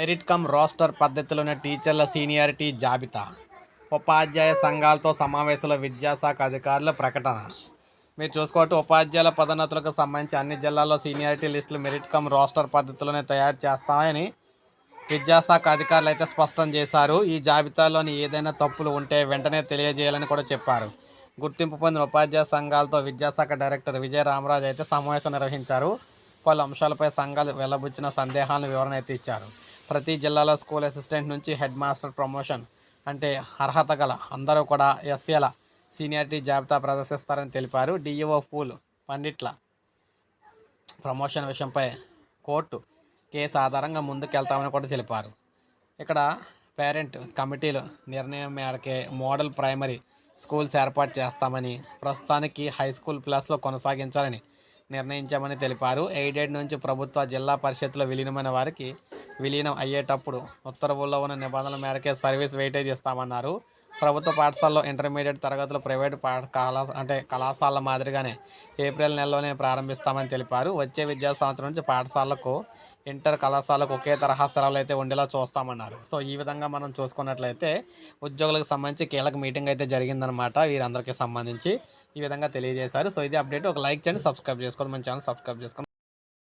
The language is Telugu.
మెరిట్ కమ్ రోస్టర్ పద్ధతిలోనే టీచర్ల సీనియారిటీ జాబితా. ఉపాధ్యాయ సంఘాలతో సమావేశంలో విద్యాశాఖ అధికారుల ప్రకటన. మీరు చూసుకోవచ్చు ఉపాధ్యాయుల పదోన్నతులకు సంబంధించి అన్ని జిల్లాల్లో సీనియారిటీ లిస్టులు మెరిట్ కమ్ రోస్టర్ పద్ధతిలోనే తయారు చేస్తామని విద్యాశాఖ అధికారులు అయితే స్పష్టం చేశారు. ఈ జాబితాలోని ఏదైనా తప్పులు ఉంటే వెంటనే తెలియజేయాలని కూడా చెప్పారు. గుర్తింపు పొందిన ఉపాధ్యాయ సంఘాలతో విద్యాశాఖ డైరెక్టర్ విజయ రామరాజు అయితే సమావేశం నిర్వహించారు. పలు అంశాలపై సంఘాలు వెల్లబుచ్చిన సందేహాలను వివరణ అయితే ఇచ్చారు. ప్రతి జిల్లాలో స్కూల్ అసిస్టెంట్ నుంచి హెడ్ మాస్టర్ ప్రమోషన్. అంటే అర్హత గల అందరూ కూడా ఎస్ఏల సీనియారిటీ జాబితా ప్రదర్శిస్తారని తెలిపారు డిఈఓ పూల్ పండిట్ల. ప్రమోషన్ విషయంపై కోర్టు కేసు ఆధారంగా ముందుకెళ్తామని కూడా తెలిపారు. ఇక్కడ పేరెంట్ కమిటీలు నిర్ణయం మేరకే మోడల్ ప్రైమరీ స్కూల్స్ ఏర్పాటు చేస్తామని ప్రస్తుతానికి హై స్కూల్ ప్లస్లో కొనసాగించాలని నిర్ణయించామని తెలిపారు. ఎయిడెడ్ నుంచి ప్రభుత్వ జిల్లా పరిషత్లో విలీనమైన వారికి విలీనం అయ్యేటప్పుడు ఉత్తర్వుల్లో ఉన్న నిబంధనల మేరకే సర్వీస్ వెయిటేజ్ ఇస్తామన్నారు. ప్రభుత్వ పాఠశాలలో ఇంటర్మీడియట్ తరగతులు ప్రైవేట్ పాఠ కళా అంటే కళాశాల మాదిరిగానే ఏప్రిల్ నెలలోనే ప్రారంభిస్తామని తెలిపారు. వచ్చే విద్యా సంవత్సరం నుంచి పాఠశాలకు ఇంటర్ కళాశాలకు ఒకే తరహా సెలవులు అయితే ఉండేలా చూస్తామన్నారు. సో ఈ విధంగా మనం చూసుకున్నట్లయితే ఉద్యోగులకు సంబంధించి కీలక మీటింగ్ అయితే జరిగిందనమాట వీరందరికీ సంబంధించి ఈ విధంగా తెలియజేశారు. సో ఇది అప్డేట్. ఒక లైక్ చేయండి సబ్స్క్రైబ్ చేసుకోండి. మన ఛానల్ సబ్స్క్రైబ్ చేసుకోండి.